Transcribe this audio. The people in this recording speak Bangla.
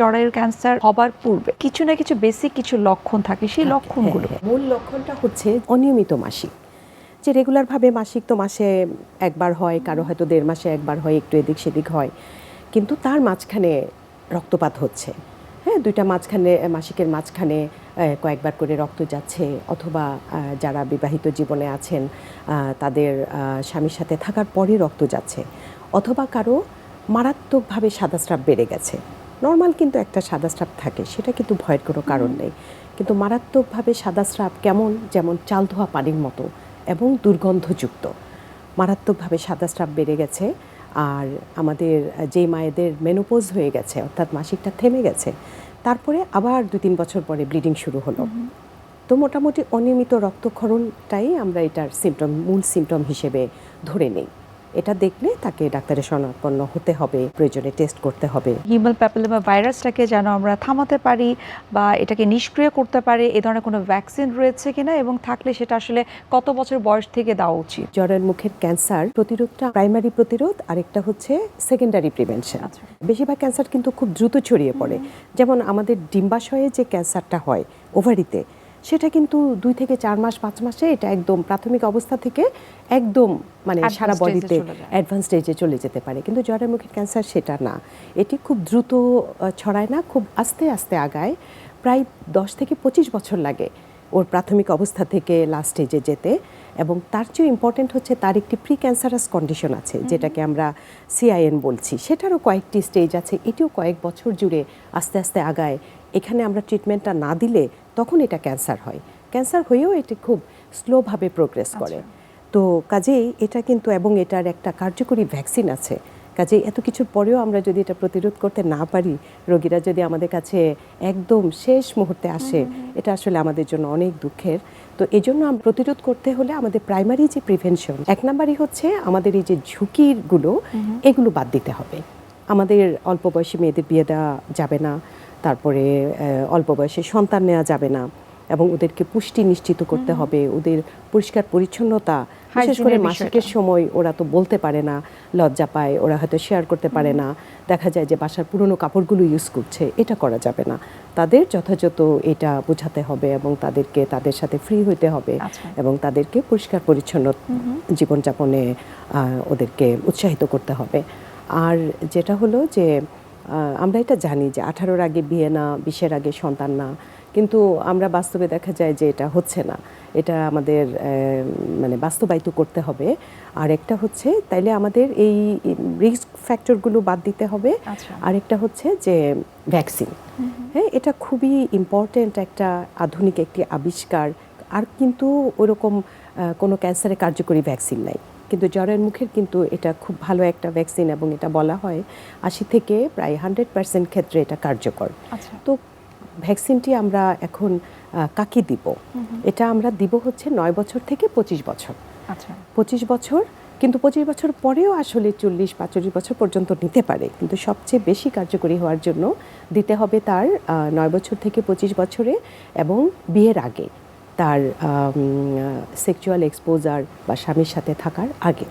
জরায়ুর ক্যান্সার হবার পূর্বে কিছু না কিছু বেসিক কিছু লক্ষণ থাকে সেই লক্ষণগুলো। হ্যাঁ, মূল লক্ষণটা হচ্ছে অনিয়মিত মাসিক। যে রেগুলারভাবে মাসিক তো মাসে একবার হয় কারও হয়তো দেড় মাসে একবার হয় একটু এদিক সেদিক হয়। কিন্তু তার মাঝখানে রক্তপাত হচ্ছে। হ্যাঁ দুইটা মাঝখানে মাসিকের মাঝখানে কয়েকবার করে রক্ত যাচ্ছে। অথবা যারা বিবাহিত জীবনে আছেন তাদের স্বামীর সাথে থাকার পরই রক্ত যাচ্ছে। অথবা কারও মারাত্মকভাবে সাদাস্রাব বেড়ে গেছে। নর্মাল কিন্তু একটা সাদা স্রাপ থাকে সেটা কিন্তু ভয়ের কোনো কারণ নেই। কিন্তু মারাত্মকভাবে সাদাস্রাব কেমন? যেমন চাল ধোয়া পানির মতো এবং দুর্গন্ধযুক্ত। মারাত্মকভাবে সাদাস্রাব বেড়ে গেছে আর আমাদের যে মায়েদের মেনোপোজ হয়ে গেছে অর্থাৎ মাসিকটা থেমে গেছে তারপরে আবার দু তিন বছর পরে ব্লিডিং শুরু হলো। তো মোটামুটি অনিয়মিত রক্তক্ষরণটাই আমরা এটার সিমটম মূল সিমটম হিসেবে ধরে নেই। এটা দেখলে তাকে ডাক্তারের শরণাপন্ন হতে হবে প্রয়োজনে টেস্ট করতে হবে। হিউম্যান প্যাপিলোমা ভাইরাসটাকে যেন আমরা থামাতে পারি বা এটাকে নিষ্ক্রিয় করতে পারি এ ধরনের কোনো ভ্যাকসিন রয়েছে কিনা এবং থাকলে সেটা আসলে কত বছর বয়স থেকে দেওয়া উচিত? জ্বরের মুখের ক্যান্সার প্রতিরোধটা প্রাইমারি প্রতিরোধ আরেকটা হচ্ছে সেকেন্ডারি প্রিভেনশন আচ্ছা। বেশিরভাগ ক্যান্সার কিন্তু খুব দ্রুত ছড়িয়ে পড়ে। যেমন আমাদের ডিম্বাশয়ে যে ক্যান্সারটা হয় ওভারিতে সেটা কিন্তু দুই থেকে চার মাস পাঁচ মাসে এটা একদম প্রাথমিক অবস্থা থেকে একদম মানে সারা বডিতে অ্যাডভান্স স্টেজে চলে যেতে পারে। কিন্তু জ্বরের মুখের ক্যান্সার সেটা না। এটি খুব দ্রুত ছড়ায় না খুব আস্তে আস্তে আগায়। প্রায় দশ থেকে পঁচিশ বছর লাগে ওর প্রাথমিক অবস্থা থেকে লাস্ট স্টেজে যেতে। এবং তার চেয়ে ইম্পর্টেন্ট হচ্ছে তার একটি প্রি ক্যান্সারাস কন্ডিশন আছে যেটাকে আমরা সিআইএন বলছি। সেটারও কয়েকটি স্টেজ আছে। এটিও কয়েক বছর জুড়ে আস্তে আস্তে আগায়। এখানে আমরা ট্রিটমেন্টটা না দিলে তখন এটা ক্যান্সার হয়। ক্যান্সার হয়েও এটি খুব স্লোভাবে প্রোগ্রেস করে। তো কাজেই এটা কিন্তু এবং এটার একটা কার্যকরী ভ্যাকসিন আছে। কাজেই এত কিছুর পরেও আমরা যদি এটা প্রতিরোধ করতে না পারি রোগীরা যদি আমাদের কাছে একদম শেষ মুহূর্তে আসে এটা আসলে আমাদের জন্য অনেক দুঃখের। তো এই জন্য প্রতিরোধ করতে হলে আমাদের প্রাইমারি যে প্রিভেনশন এক নাম্বারই হচ্ছে আমাদের এই যে ঝুঁকিগুলো এগুলো বাদ দিতে হবে। আমাদের অল্প বয়সী মেয়েদের বিয়ে দেওয়া যাবে না। তারপরে অল্প বয়সে সন্তান নেওয়া যাবে না এবং ওদেরকে পুষ্টি নিশ্চিত করতে হবে ওদের পরিষ্কার পরিচ্ছন্নতা বিশেষ করে মাসিকের সময় ওরা তো বলতে পারে না লজ্জা পায় ওরা হয়তো শেয়ার করতে পারে না। দেখা যায় যে বাসার পুরনো কাপড়গুলো ইউজ করছে এটা করা যাবে না। তাদের যথাযথ এটা বোঝাতে হবে এবং তাদেরকে তাদের সাথে ফ্রি হইতে হবে আচ্ছা। এবং তাদেরকে পরিষ্কার পরিচ্ছন্ন জীবনযাপনে ওদেরকে উৎসাহিত করতে হবে। আর যেটা হলো যে আমরা এটা জানি যে আঠারোর আগে বিয়ে না বিশের আগে সন্তান না। কিন্তু আমরা বাস্তবে দেখা যায় যে এটা হচ্ছে না। এটা আমাদের মানে বাস্তবায়িত করতে হবে। আর একটা হচ্ছে তাইলে আমাদের এই রিস্ক ফ্যাক্টরগুলো বাদ দিতে হবে। আর একটা হচ্ছে যে ভ্যাকসিন হ্যাঁ এটা খুবই ইম্পর্ট্যান্ট একটা আধুনিক একটি আবিষ্কার। আর কিন্তু ওরকম কোনো ক্যান্সারে কার্যকরী ভ্যাকসিন নাই। কিন্তু জ্বরের মুখের কিন্তু এটা খুব ভালো একটা ভ্যাকসিন এবং এটা বলা হয় আশি থেকে প্রায় হান্ড্রেড পার্সেন্ট ক্ষেত্রে এটা কার্যকর। আচ্ছা। তো ভ্যাকসিনটি আমরা এখন কাকে দিব? এটা আমরা দিব হচ্ছে নয় বছর থেকে পঁচিশ বছর। আচ্ছা। পঁচিশ বছর কিন্তু পঁচিশ বছর পরেও আসলে চল্লিশ পাঁচচল্লিশ বছর পর্যন্ত নিতে পারে। কিন্তু সবচেয়ে বেশি কার্যকরী হওয়ার জন্য দিতে হবে তার নয় বছর থেকে পঁচিশ বছরে এবং বিয়ের আগে। তার সেক্সুয়াল এক্সপোজার বা স্বামীর সাথে থাকার আগে।